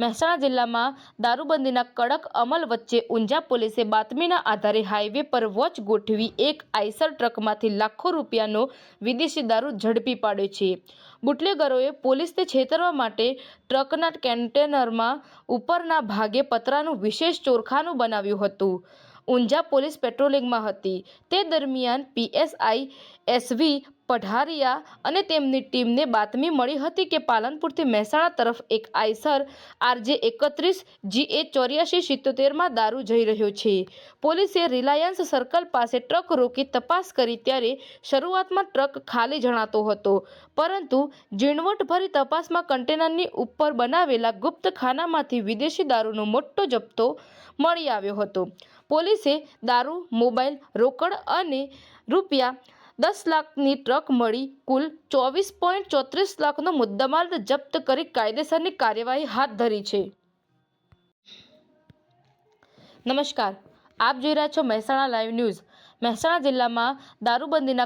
મહેસાણા જિલ્લામાં દારૂબંધીના કડક અમલ વચ્ચે ઊંઝા પોલીસે બાતમીના આધારે હાઈવે પર વોચ ગોઠવી એક આઈસર ટ્રકમાંથી લાખો રૂપિયાનો વિદેશી દારૂ ઝડપી પાડ્યો છે. બુટલેગરોએ પોલીસને છેતરવા માટે ટ્રકના કન્ટેનરમાં ઉપરના ભાગે પતરાનું વિશેષ ચોરખાનું બનાવ્યું હતું. ઊંઝા પોલીસ પેટ્રોલિંગમાં હતી. તે દરમિયાન પીએસઆઈ એસવી પઢારિયા અને તેમની ટીમને બાતમી મળી હતી કે પાલનપુરથી મહેસાણા તરફ એક આઈસર આરજે એકત્રીસ જીએ ચોર્યાસી સિત્તોતેરમાં દારૂ જઈ રહ્યો છે. પોલીસે રિલાયન્સ સર્કલ પાસે ટ્રક રોકી તપાસ કરી ત્યારે શરૂઆતમાં ટ્રક ખાલી જણાતો હતો, પરંતુ ઝીણવટભરી તપાસમાં કન્ટેનરની ઉપર બનાવેલા ગુપ્ત ખાનામાંથી વિદેશી દારૂનો મોટો જથ્થો મળી આવ્યો હતો. પોલીસે દારૂ, મોબાઈલ રોકડ અને રૂપિયા દસ લાખની ટ્રક મળી, કુલ ચોવીસ પોઈન્ટ ચોત્રીસ લાખનો મુદ્દામાલ જપ્ત કરી કાયદેસરની કાર્યવાહી હાથ ધરી છે. નમસ્કાર, આપ જોઈ રહ્યા છો મહેસાણા લાઈવ ન્યૂઝ. મહેસાણા જિલ્લામાં દારૂબંધીના